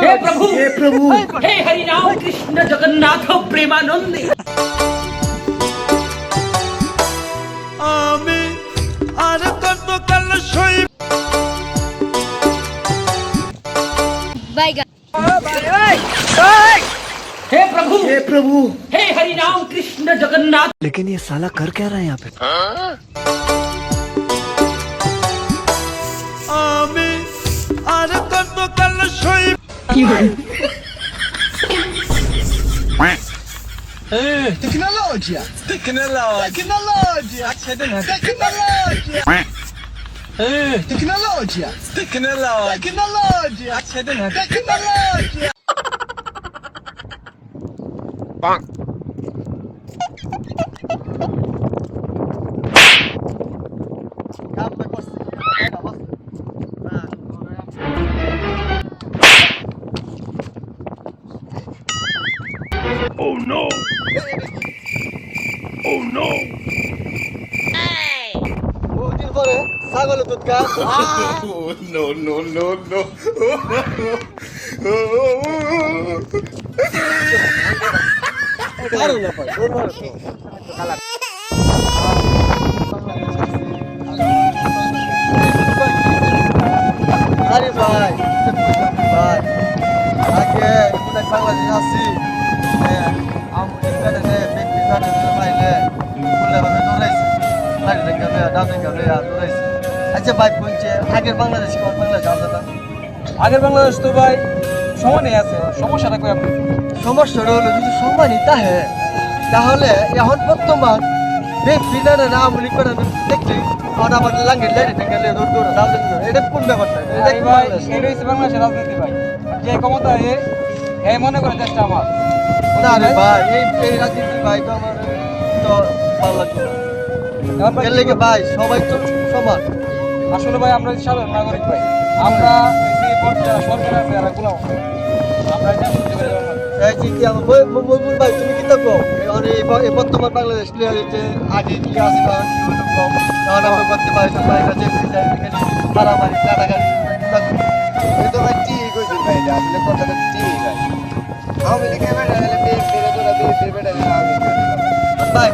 হে প্রভু হে প্রভু হে হরি রাম কৃষ্ণ জগন্নাথ প্রেমানন্দে আমি আর কত কাল সই বাইগা हे प्रभु! हे प्रभु! हे हरि राम कृष्ण जगन्नाथ! लेकिन ये साला कर क्या रहा है यहाँ पे? आमी आज तक तो कल सोई की बात Tecnologia! Tecnologia! Tecnologia! Tecnologia! বহুদিন পরে ছাগলের দুধ খা দারুণ ব্যাপার, ওর বড় তো। আরে ভাই ভাই আগে বাংলাদেশ আছি। আমি ব্যক্তি পাইলে বলে ভাবে দৌড়াইছি। লাইট রেখে ডান রেখে দৌড়াইছি। আচ্ছা ভাই বলছে আগের বাংলাদেশ কোন বাংলাদেশ আলাদা আগের বাংলাদেশ তো ভাই সমানই আছে সমস্যাটা কই আপনি সমস্যাটা হলো যদি সমানই তাহে তাহলে এখন বর্তমান ব্যক্তি না না আমলি করে দেখলি আর আবার দৌড়া ডান রেখে এটা কোন ব্যাপারটা? এটা কি ভাই এটা হচ্ছে বাংলাদেশের রাজনীতি ভাই। যে ক্ষমতা এ এ মনে করে দেশটা আমার। না রে ভাই এই এই রাজনীতি ভাই তো আমার তো ভালো লাগবে না। এর লেগে ভাই সবাই তো সমান। আসলে ভাই আমরা সাধারণ নাগরিক ভাই। আমরা যে আছে এটা যে তুমি কি থাকো এখন এই ব- এই বর্তমান বাংলাদেশ প্লেয়ার যে আগে কি আছে বা কি হলো কম তখন আমরা করতে পারি না ভাই কাজে মারামারি কাটাকাটি থাকবে ভাই ঠিক হয়েছে ভাই, এটা আসলে কথাটা ঠিক ভাই। আওয়ামী লীগের বেটা হলে বিয়ে ফিরে তোরা বিয়ে ফিরে বেটা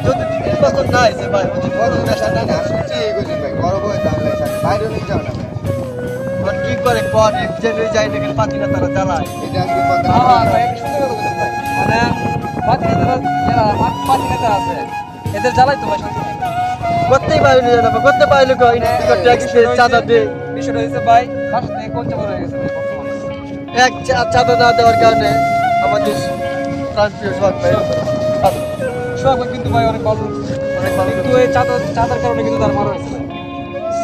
যদি নির্বাচন ভাই যে বড় নেশা বাইরে নিয়ে যাও না পর যে যাই দেখেন পাতি না তারা জ্বালায়। আমার মানে যারা নেতা আছে। এদের জ্বালাই তো ভাই করতেই পারিনি জানা করতে পারলে কই। ট্যাক্স চাঁদা দে বিষয়টা হচ্ছে ভাই ফার্স্ট থেকে কোন চাপা হয়ে গেছে এক চাঁদা না দেওয়ার কারণে আমাদের প্রান্তীয় সব ভাই। কিন্তু ভাই অনেক ভালো। অনেক ভালো। কিন্তু এই চাঁদা চাঁদার কারণে কিন্তু তার মারা হয়েছে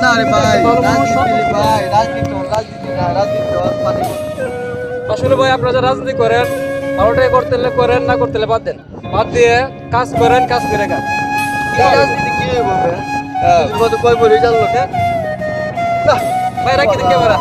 না রে ভাই রাজনীতি ভাই রাজনীতি রাজনীতি না রাজনীতি মানে আসলে ভাই আপনারা যারা রাজনীতি করেন ভালোটাই করতে হলে করেন না করতে হলে বাদ দেন। বাদ দিয়ে কাজ করেন কাজ করে খান। রাজনীতি কি বলবে কই বলে জানলো না ভাই রাখি ক্যামেরা।